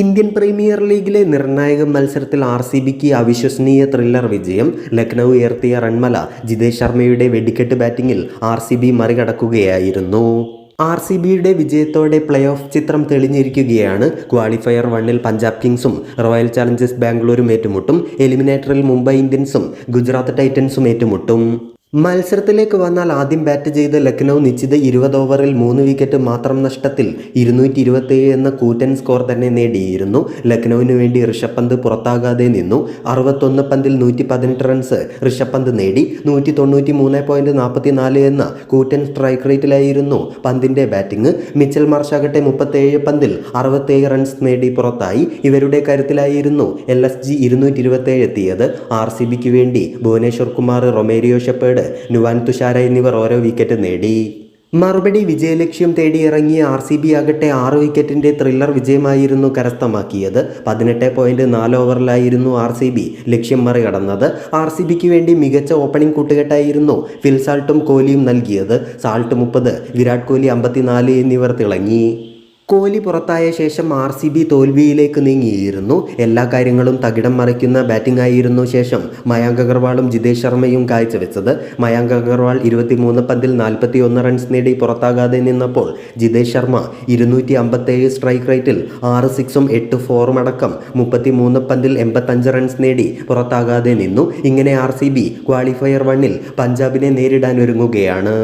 Indian premier ലീഗിലെ നിർണായക മത്സരത്തിൽ ആർ സി ബിക്ക് അവിശ്വസനീയ ത്രില്ലർ വിജയം. ലക്നൗ ഉയർത്തിയ റൺമല ജിതേഷ് ശർമ്മയുടെ വെടിക്കെട്ട് ബാറ്റിംഗിൽ ആർ സി ബി മറികടക്കുകയായിരുന്നു. ആർ സി ബിയുടെ വിജയത്തോടെ പ്ലേ ഓഫ് ചിത്രം തെളിഞ്ഞിരിക്കുകയാണ്. ക്വാളിഫയർ വണ്ണിൽ പഞ്ചാബ് കിങ്സും റോയൽ ചാലഞ്ചേഴ്സ് ബാംഗ്ലൂരും ഏറ്റുമുട്ടും. എലിമിനേറ്ററിൽ മുംബൈ ഇന്ത്യൻസും ഗുജറാത്ത് ടൈറ്റൻസും ഏറ്റുമുട്ടും. മത്സരത്തിലേക്ക് വന്നാൽ ആദ്യം ബാറ്റ് ചെയ്ത ലക്നൗ നിശ്ചിത ഇരുപത് ഓവറിൽ മൂന്ന് വിക്കറ്റ് മാത്രം നഷ്ടത്തിൽ ഇരുന്നൂറ്റി ഇരുപത്തേഴ് എന്ന കൂറ്റൻ സ്കോർ തന്നെ നേടിയിരുന്നു. ലക്നൌവിന് വേണ്ടി ഋഷഭ് പന്ത് പുറത്താകാതെ നിന്നു. അറുപത്തൊന്ന് പന്തിൽ നൂറ്റി പതിനെട്ട് റൺസ് ഋഷഭ് പന്ത് നേടി. നൂറ്റി തൊണ്ണൂറ്റി മൂന്ന് പോയിന്റ് നാൽപ്പത്തി നാല് എന്ന കൂറ്റൻ സ്ട്രൈക്ക് റേറ്റിലായിരുന്നു പന്തിന്റെ ബാറ്റിംഗ് മിച്ചൽ മാർഷാകട്ടെ മുപ്പത്തേഴ് പന്തിൽ അറുപത്തേഴ് റൺസ് നേടി പുറത്തായി. ഇവരുടെ കരുത്തിലായിരുന്നു എൽ എസ് ജി ഇരുന്നൂറ്റി ഇരുപത്തേഴ് എത്തിയത്. ആർ സി ബിക്ക് വേണ്ടി ഭുവനേശ്വർ കുമാർ റൊമേരിയോ ഷെപ്പേഡ് നുവാൻ തുഷാര എന്നിവർ ഓരോ വിക്കറ്റ് നേടി. മറുപടി വിജയലക്ഷ്യം തേടി ഇറങ്ങിയ ആർ സി ബി ആകട്ടെ ആറ് വിക്കറ്റിന്റെ ത്രില്ലർ വിജയമായിരുന്നു കരസ്ഥമാക്കിയത്. പതിനെട്ട് പോയിന്റ് നാല് ഓവറിലായിരുന്നു ആർ സി ബി ലക്ഷ്യം മറികടന്നത്. ആർ സി ബിക്ക് വേണ്ടി മികച്ച ഓപ്പണിംഗ് കൂട്ടുകെട്ടായിരുന്നു ഫിൽ സാൾട്ടും കോഹ്ലിയും നൽകിയത്. സാൾട്ട് മുപ്പത് വിരാട് കോഹ്ലി അമ്പത്തിനാല് എന്നിവർ തിളങ്ങി. കോഹ്ലി പുറത്തായ ശേഷം ആർ സി ബി തോൽവിയിലേക്ക് നീങ്ങിയിരുന്നു. എല്ലാ കാര്യങ്ങളും തകിടം മറിക്കുന്ന ബാറ്റിംഗ് ആയിരുന്നു ശേഷം. മയാങ്ക് അഗർവാളും ജിതേഷ് ശർമ്മയും കാഴ്ചവെച്ചത്. മയാങ്ക് അഗർവാൾ ഇരുപത്തിമൂന്ന് പന്തിൽ നാൽപ്പത്തി ഒന്ന് റൺസ് നേടി പുറത്താകാതെ നിന്നപ്പോൾ ജിതേഷ് ശർമ്മ ഇരുന്നൂറ്റി അമ്പത്തേഴ് സ്ട്രൈക്ക് റേറ്റിൽ ആറ് സിക്സും എട്ട് ഫോറും അടക്കം മുപ്പത്തി മൂന്ന് പന്തിൽ എൺപത്തഞ്ച് റൺസ് നേടി പുറത്താകാതെ നിന്നു. ഇങ്ങനെ ആർ സി ബി ക്വാളിഫയർ വണ്ണിൽ പഞ്ചാബിനെ നേരിടാൻ ഒരുങ്ങുകയാണ്.